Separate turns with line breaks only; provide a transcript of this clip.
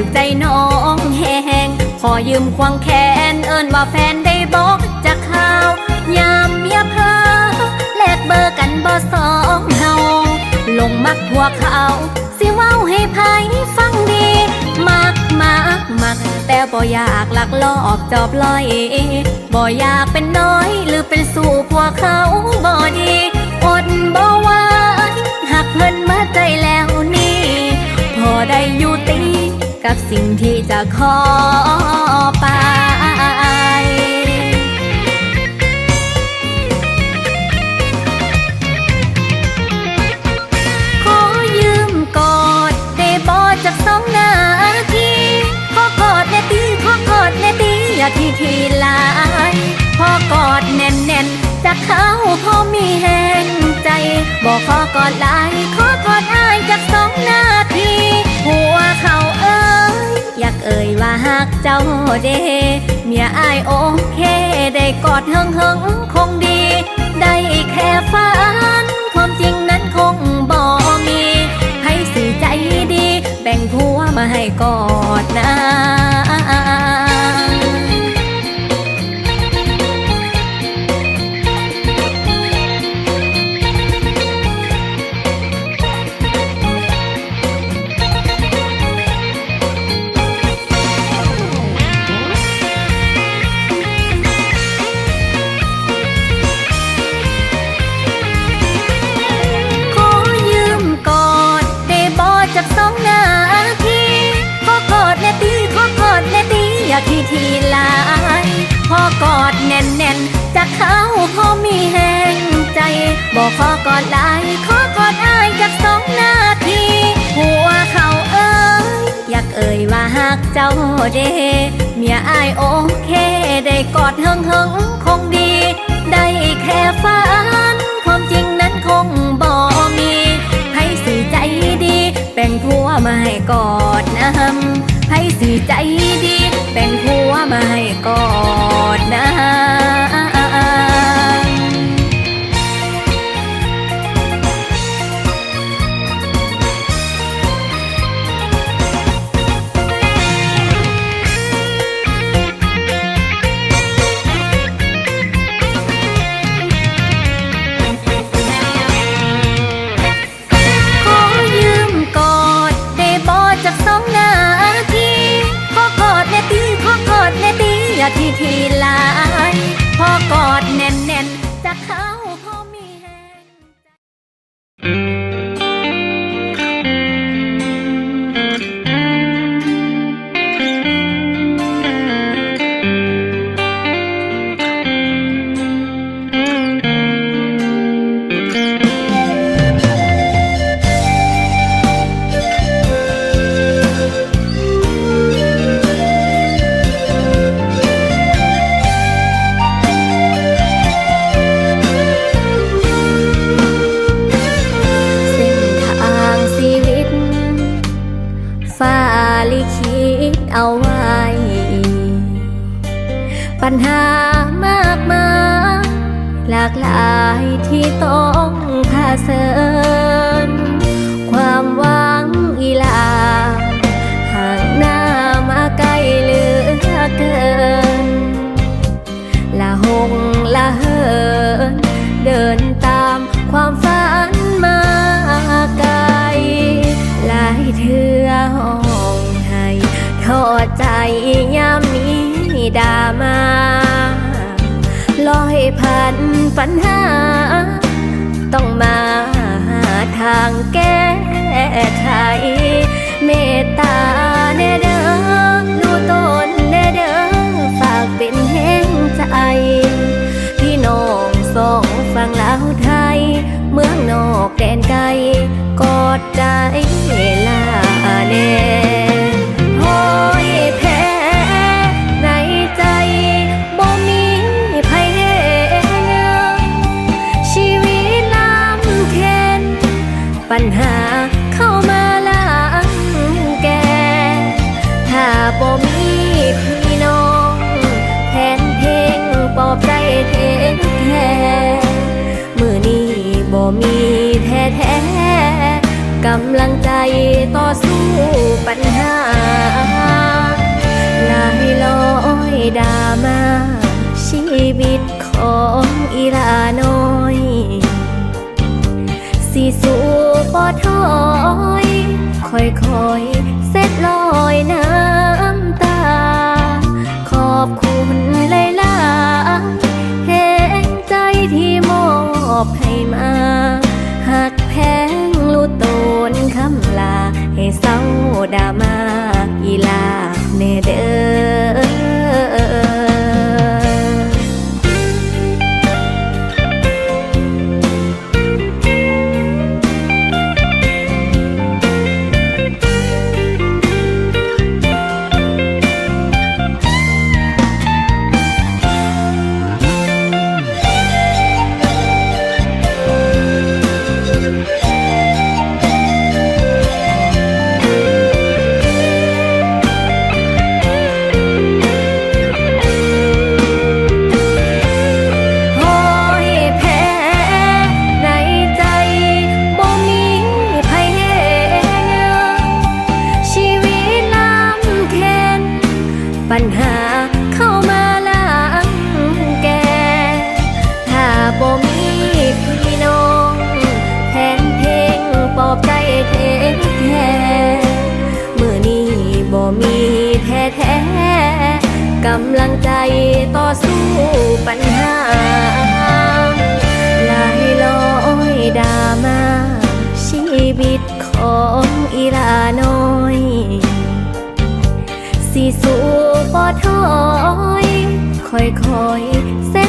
ถึกใจน้องแหงขอยืมควงแขนเอิ้นว่าแฟนได้บอกจะข่าวยามเมียเพอแลกเบอร์กันบ่สองเฮาลงมักพวเขาสิเว้าให้ไผฟังดี มักมักมัก แต่บ่อยากลักลอบจอบลอยบ่อยากเป็นน้อยหรือเป็นสู่พวกเขาบ่ดี กับสิ่งที่จะขอไปขอยืมกอดได้บอจากสองนาทีขอกอดแน่ตีขอกอดแน่ตีอย่าทีทีหลายพอกอดแน่นแน่นๆจากเขาพอมีแหงใจ บอกขอกอดลาย หักเจ้าเดเมียอายโอเค ได้กอดเฮิงเฮิงคงดี ได้แค่ฝัน ความจริงนั้นคงบ่มีให้สีใจดี แบ่งผัวมาให้กอด กอดแน่นแน่นจากเขาพอมีแหงใจ บอกขอกอดลายขอกอดอายจากสองนาที หัวเขาเอ้ยอยากเอ่ยว่าหักเจ้าเดเมียอายโอเค ได้กอดเฮิงเฮิงคงดี ได้แค่ฝัน ปัญหามากมายหลากหลายที่ต้องพาเสริญความหวังอีลาห่างหน้ามาไกลเหลือเกิน ละหงละเหิน เดินตามความฝันมาไกลหลายเทื่อห้องให้ทอดใจยาม ดามาลอยผ่านปัญหา ต้องมาหาทางแก้ไขเมตตา บ่มีพี่น้องแทนเพลงปอบใจเทแท้มือนี้บ่มีแท้แท้กำลังใจต่อสู้ปัญหาลายลอยดามาชีวิตของอีลาน้อยสิสู้บ่ถอยค่อยๆเสร็จลอยน้ำตา บคุณหลายๆเห็นใจที่มอบให้มาหักแพงลูกโตนคำลา ให้เศร้าดามาอีลาเนเด้อำลังใจต่อสู้ปัญหาหลายร้อยดามาชีวิตของอีลาน้อย สิสู้บ่ถอย ค่อยๆเสร็